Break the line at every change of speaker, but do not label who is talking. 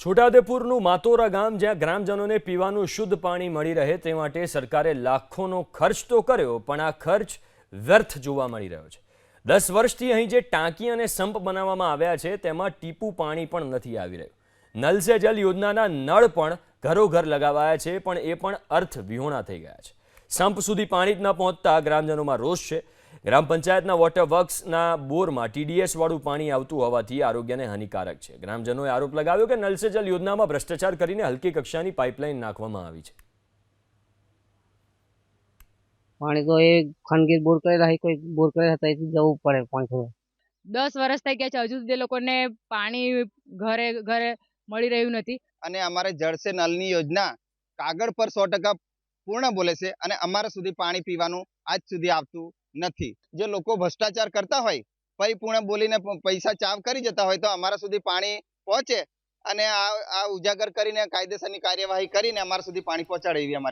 છોટાઉદેપુરનું માતોરા ગામ, જ્યાં ગ્રામજનોને પીવાનું શુદ્ધ પાણી મળી રહે તે માટે સરકારે લાખોનો ખર્ચ તો કર્યો, પણ આ ખર્ચ વ્યર્થ જોવા મળી રહ્યો છે. દસ વર્ષથી અહીં જે ટાંકી અને સંપ બનાવવામાં આવ્યા છે, તેમાં ટીપું પાણી પણ નથી આવી રહ્યું. નલ સે જલ યોજનાના નળ પણ ઘરોઘર લગાવાયા છે, પણ એ પણ અર્થ વિહોણા થઈ ગયા છે. સંપ સુધી પાણી જ ન પહોંચતા ગ્રામજનોમાં રોષ છે. ગ્રામ પંચાયતના વોટર વર્ક્સના બોરમાં ટીડીએસવાળું પાણી આવતું હોવાથી આરોગ્યને હાનિકારક છે. ગ્રામજનોએ આરોપ લગાવ્યો કે નલ સે જલ યોજનામાં ભ્રષ્ટાચાર કરીને હલકી કક્ષાની પાઇપલાઇન નાખવામાં આવી છે.
પાણી તો એ ખાનગી બોર કરેલા રહી કોઈ બોર કરેલા હતા એથી જવું પડે પાણી થોડું.
દસ વર્ષ થઈ ગયા છે હજુ સુધી લોકોને પાણી ઘરે ઘરે મળી રહ્યું નથી.
અને અમારે જળસે નલની યોજના કાગળ પર સો ટકા પૂર્ણ બોલે છે અને અમારા સુધી પાણી પીવાનું આજ સુધી આવતું નથી. જે લોકો ભ્રષ્ટાચાર કરતા હોય, પરિપૂર્ણ બોલીને પૈસા ચાવ કરી જતા હોય તો અમારા સુધી પાણી પહોંચે અને આ ઉજાગર કરીને કાયદેસરની કાર્યવાહી કરીને અમારા સુધી પાણી પહોંચાડે એવી અમારી